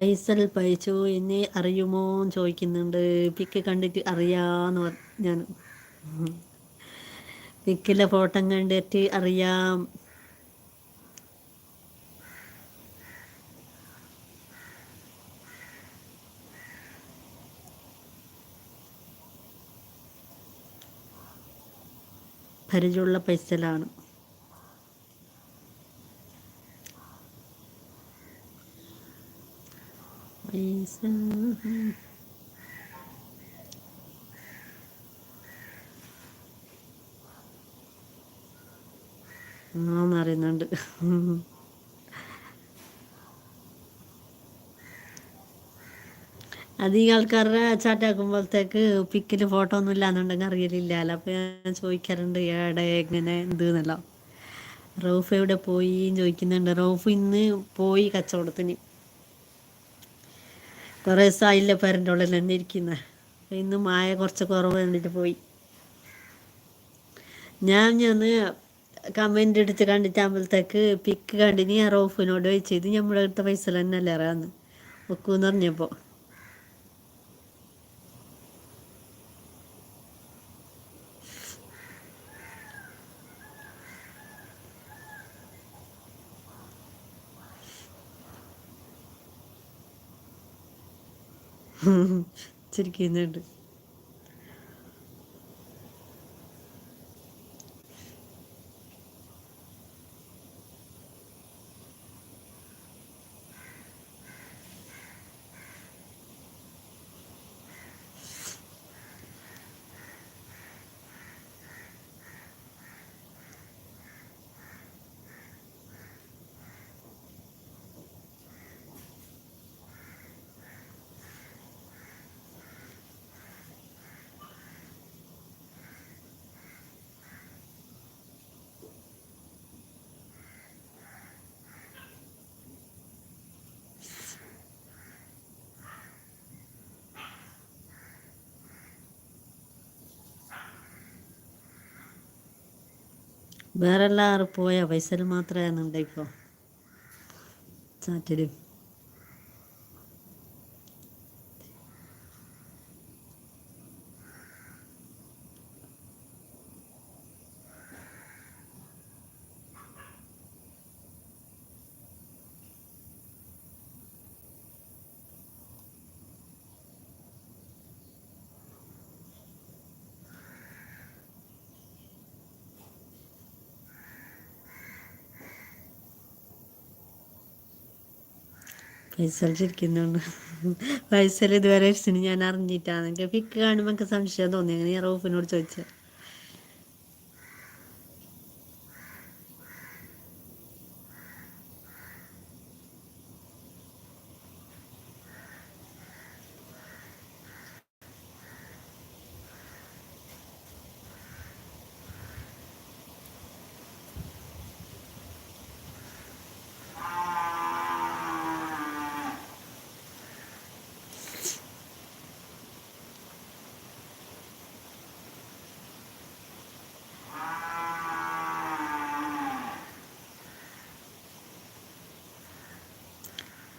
പൈസൽ പൈച്ചു എന്നെ അറിയുമോ എന്ന് ചോദിക്കുന്നുണ്ട്. പിക്ക് കണ്ടിട്ട് അറിയാന്ന് ഞാൻ. പിക്കിലെ ഫോട്ടോ കണ്ടിട്ട് അറിയാം. പരിചയമുള്ള പൈസലാണ് ആന്നറിയുന്നുണ്ട്. അധികം ആൾക്കാരുടെ ചാറ്റാക്കുമ്പോഴത്തേക്ക് പിക്കിൽ ഫോട്ടോ ഒന്നും ഇല്ലാന്നുണ്ടെങ്കിൽ അറിയലില്ലല്ലോ. അപ്പോൾ ഞാൻ ചോദിക്കാറുണ്ട് ഏടെ എങ്ങനെ എന്ത് എന്നല്ലോ റൗഫ് എവിടെ പോയി ചോദിക്കുന്നുണ്ട്. റൗഫ് ഇന്ന് പോയി കച്ചവടത്തിന്. കുറേ ദിവസമായില്ല പേരന്റെ ഉള്ളിൽ തന്നെ ഇന്ന് മായ കുറച്ച് കുറവ് കണ്ടിട്ട് പോയി. ഞാൻ ഞാൻ കമന്റ് എടുത്ത് കണ്ടിട്ടാകുമ്പോഴത്തേക്ക് പിക്ക് കണ്ടിന് റോഫിനോട് ചോദിച്ചു ഇത് പൈസ തന്നെ അല്ലേ അറിയാമെന്ന് വെക്കൂന്ന് പറഞ്ഞപ്പോൾ ചിരിക്കുന്നുണ്ട് വേറെ എല്ലാവരും പോയാ പൈസ മാത്രമേ ഇപ്പോൾ ചാറ്റിലും. ഫൈസൽ ചിരിക്കുന്നുണ്ട് ഫൈസൽ ഇതുവരെ ഞാൻ അറിഞ്ഞിട്ടാണ്. എനിക്ക് പിക്ക് കാണുമ്പോൾ എനിക്ക് സംശയം തോന്നി. അങ്ങനെ ഞാൻ റോഫിനോട് ചോദിച്ചത്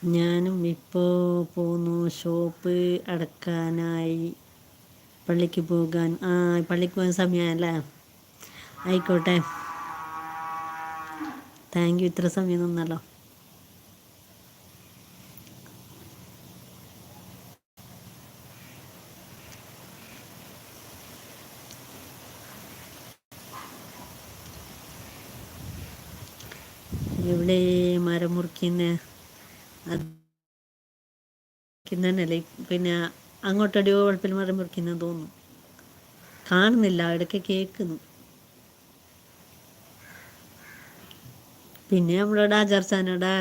ഞാനും ഇപ്പോൾ പോന്നു ഷോപ്പ് അടക്കാനായി. പള്ളിക്ക് പോകാൻ ആ പള്ളിക്ക് പോകാൻ സമയമല്ലേ ആയിക്കോട്ടെ. താങ്ക് യു ഇത്ര സമയം നിന്നല്ലോ. എവിടെ മരം മുറിക്കുന്നേ? തന്നെയല്ലേ പിന്നെ അങ്ങോട്ടടിയോ വളപ്പിൽ മരം മുറിക്കുന്ന തോന്നും. കാണുന്നില്ല ഇടയ്ക്ക് കേൾക്കുന്നു. പിന്നെ നമ്മളോട് ആചാർച്ചാനോട്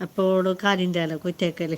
അപ്പോഴും കാലിന്റെ അല്ല കുറ്റേക്കൽ